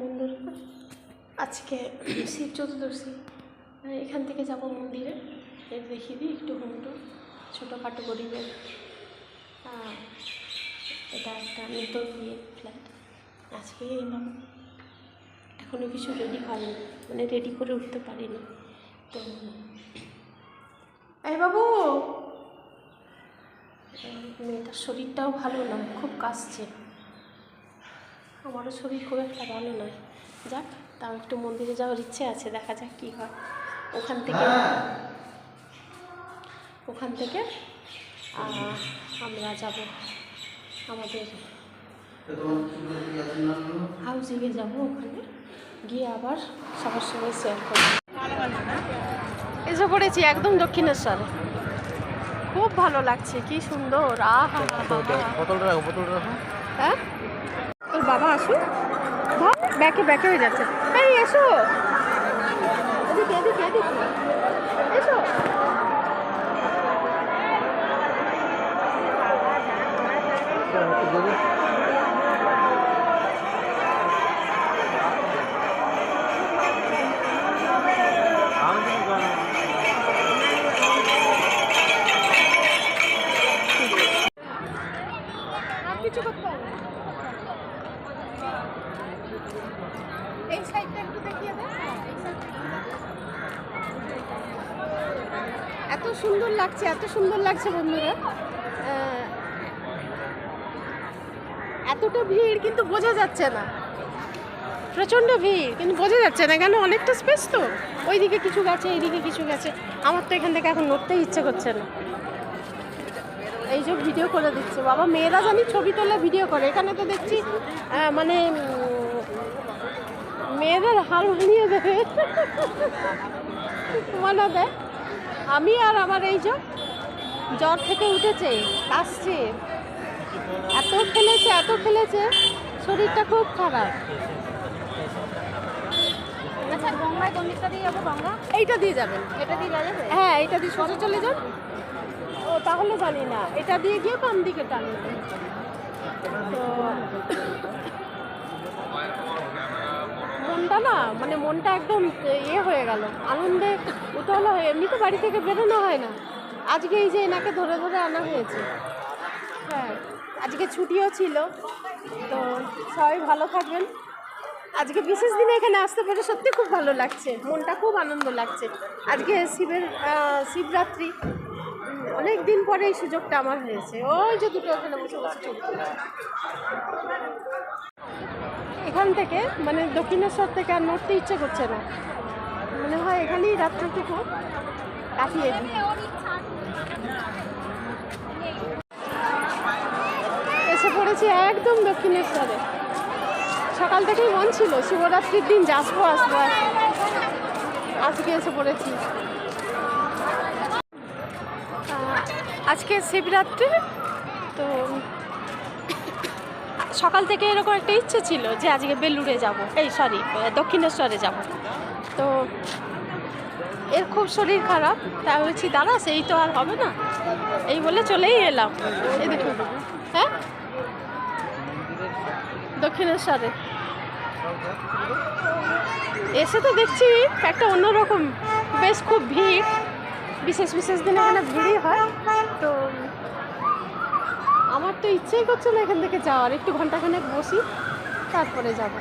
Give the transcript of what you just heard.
বন্ধুরা আজকে শিব চতুর্দশী। মানে এখান থেকে যাব মন্দিরে। দেখিয়ে দিই একটু হোম টুর ছোটোখাটো গরিবের এটা একটা নতুন বিয়ে ফ্ল্যাট আজকে এলাম এখনও কিছু রেডি হয়নি। মানে রেডি করে উঠতে পারিনি। তো এই বাবু! মেয়েটার শরীরটাও ভালো না, খুব কাশছে। আমারও শরীর খুব একটা ভালো নয়। যাক তাও একটু মন্দিরে যাওয়ার ইচ্ছে আছে দেখা যাক কী হয়। ওখান থেকে ওখান থেকে আমরা যাব আমাদের হাউজিংয়ে যাব ওখানে গিয়ে আবার সবার সঙ্গে শেয়ার করব। এসে পড়েছি একদম দক্ষিণেশ্বরে। খুব ভালো লাগছে কি সুন্দর আহা হ্যাঁ? বাবা আসুন ভাব ব্যাকে ব্যাকে হয়ে যাচ্ছে। এই, এসো। এদিকে এদিকে এদিকে। এসো। কিছু করতে না। এই সাইডটা। এত সুন্দর লাগছে, এত সুন্দর লাগছে বন্ধুরা। এতটা ভিড় কিন্তু বোঝা যাচ্ছে না। প্রচণ্ড ভিড়, কিন্তু বোঝা যাচ্ছে না কেন? অনেকটা স্পেস তো। ওইদিকে কিছু গেছে, এইদিকে কিছু গেছে। আমার তো এখান থেকে এখন নড়তেই ইচ্ছে করছে না। এই যে ভিডিও করে দিচ্ছে। বাবা মেয়েরা জানি ছবি তোলে ভিডিও করে। এখানে তো দেখছি মানে মেয়েদের হাল বানিয়ে দেবে। মানাবে আমি আর আমার এই যে জ্বর থেকে উঠেছে আসছে। এত খেলেছে এত খেলেছে শরীরটা খুব খারাপ। আচ্ছা গঙ্গায় কোন দিকটা দিয়ে যাব গঙ্গা? এইটা দিয়ে যাবেন। এটা দিয়ে যাওয়া যাবে? হ্যাঁ এইটা দিয়ে সোজা চলে যান। ও, তাহলে জানি না। এটা দিয়ে গিয়ে বাম দিকে টানবে তো, মনটা না মানে মনটা একদম ইয়ে হয়ে গেল। আনন্দে উতলা হয়ে, এমনি তো বাড়ি থেকে বেরোনো হয় না। আজকে এই যে এনাকে ধরে ধরে আনা হয়েছে। হ্যাঁ আজকে ছুটিও ছিল। তো সবাই ভালো থাকবেন। আজকে বিশেষ দিনে এখানে আসতে পেরে সত্যি খুব ভালো লাগছে। মনটা খুব আনন্দ লাগছে। আজকে শিবের শিবরাত্রি। অনেক দিন পরে এই সুযোগটা আমার হয়েছে। ওই যে দুটো ওখানে বসে বসে এখান থেকে মানে দক্ষিণেশ্বর থেকে আর নড়তে ইচ্ছে করছে না। মনে হয় এখানেই রাত্রটুকু কাটিয়ে দিই। এসে পড়েছি একদম দক্ষিণেশ্বরে। সকাল থেকেই মন ছিল, শিবরাত্রির দিন আসব আসব। আজকে এসে পড়েছি আহ, আজকে শিবরাত্রি, তো সকাল থেকে এরকম একটা ইচ্ছে ছিল যে আজকে বেলুড়ে যাব। এই সরি দক্ষিণেশ্বরে যাব। তো এর খুব শরীর খারাপ, তাই বলছি, দাঁড়া, সেই তো আর হবে না। এই বলে চলেই এলাম। এই দেখুন হ্যাঁ? দক্ষিণেশ্বরে। এসে তো দেখছি একটা অন্যরকম, বেশ খুব ভিড়। বিশেষ বিশেষ দিনে এখানে ভিড়ই হয়। তো তো ইচ্ছেই করছে না এখান থেকে যাওয়ার একটু ঘন্টাখানেক বসি তারপরে যাব।